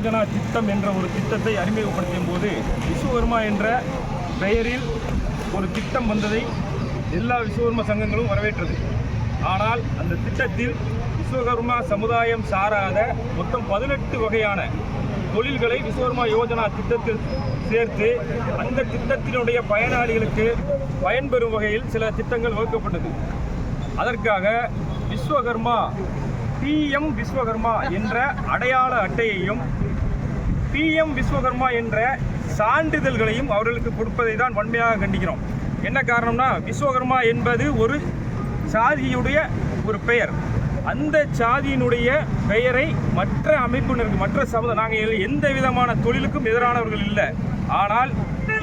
யோஜனா திட்டம் என்ற ஒரு திட்டத்தை அறிமுகப்படுத்தும் போது விஸ்வகர்மா என்ற பெயரில் ஒரு திட்டம் வந்ததை எல்லா விஸ்வகர்ம சங்கங்களும் வரவேற்றது. ஆனால் அந்த திட்டத்தில் விஸ்வகர்மா சமுதாயம் சாராத மொத்தம் பதினெட்டு வகையான தொழில்களை விஸ்வகர்மா யோஜனா திட்டத்தில் சேர்த்து அந்த திட்டத்தினுடைய பயனாளிகளுக்கு பயன்பெறும் வகையில் சில திட்டங்கள் வகுக்கப்பட்டது. அதற்காக விஸ்வகர்மா பிஎம் விஸ்வகர்மா என்ற அடையாள அட்டையையும் பிஎம் விஸ்வகர்மா என்ற சான்றிதழ்களையும் அவர்களுக்கு கொடுப்பதை தான் வன்மையாக கண்டிக்கிறோம். என்ன காரணம்னா விஸ்வகர்மா என்பது ஒரு சாதியுடைய ஒரு பெயர். அந்த சாதியினுடைய பெயரை மற்ற அமைப்பினருக்கு மற்ற சமுதாய நாங்கள் எந்த விதமான தொழிலுக்கும் எதிரானவர்கள் இல்லை. ஆனால்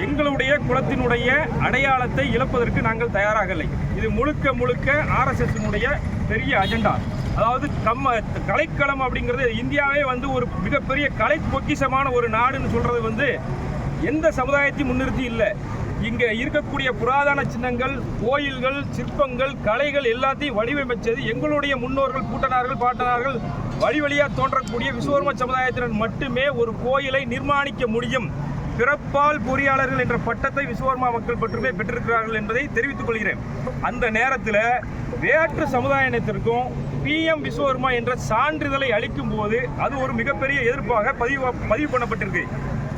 எங்களுடைய குலத்தினுடைய அடையாளத்தை இழப்பதற்கு நாங்கள் தயாராக இல்லை. இது முழுக்க முழுக்க ஆர்எஸ்எஸ்னுடைய பெரிய அஜெண்டா. அதாவது கம்ம கலைக்களம் அப்படிங்கிறது இந்தியாவே வந்து ஒரு மிகப்பெரிய கலை பொக்கிஷமான ஒரு நாடுன்னு சொல்கிறது வந்து எந்த சமுதாயத்தையும் முன்னிறுத்தி இல்லை. இங்கே இருக்கக்கூடிய புராதன சின்னங்கள் கோயில்கள் சிற்பங்கள் கலைகள் எல்லாத்தையும் வடிவமைச்சது எங்களுடைய முன்னோர்கள் கூட்டனார்கள் பாட்டனார்கள் வழி வழியாக தோன்றக்கூடிய விஸ்வகர்ம சமுதாயத்தினர் மட்டுமே ஒரு கோயிலை நிர்மாணிக்க முடியும். பிறப்பால் பொறியாளர்கள் என்ற பட்டத்தை விஸ்வகர்மா மக்கள் மட்டுமே பெற்றிருக்கிறார்கள் என்பதை தெரிவித்துக் கொள்கிறேன். அந்த நேரத்தில் வேற்று சமுதாயத்திற்கும் பிஎம் விஸ்வகர்மா என்ற சான்றிதழை அளிக்கும் போது அது ஒரு மிகப்பெரிய எதிர்ப்பாக பதிவு பதிவு பண்ணப்பட்டிருக்கு.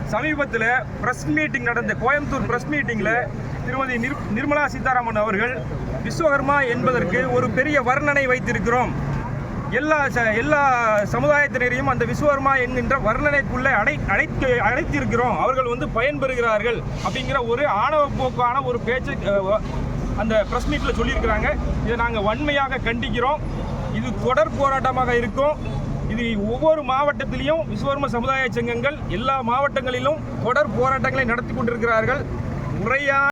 சமீபத்தில் பிரஸ் மீட்டிங் நடந்த கோயம்புத்தூர் பிரஸ் மீட்டிங்கில் திருமதி நிர் நிர்மலா சீதாராமன் அவர்கள் விஸ்வகர்மா என்பதற்கு ஒரு பெரிய வர்ணனை வைத்திருக்கிறோம். எல்லா ச- எல்லா சமுதாயத்தினரையும் அந்த விஸ்வகர்மா என்கின்ற வர்ணனைக்குள்ளே அடை அழைத்து அழைத்திருக்கிறோம் அவர்கள் வந்து பயன்பெறுகிறார்கள் அப்படிங்கிற ஒரு ஆணவ போக்கான ஒரு பேச்சு அந்த ப்ரெஸ் மீட்டில் சொல்லியிருக்கிறாங்க. இதை நாங்கள் வன்மையாக கண்டிக்கிறோம். இது தொடர் போராட்டமாக இருக்கும். இது ஒவ்வொரு மாவட்டத்திலையும் விஸ்வகர்ம சமுதாய சங்கங்கள் எல்லா மாவட்டங்களிலும் தொடர் போராட்டங்களை நடத்தி கொண்டிருக்கிறார்கள். முறையான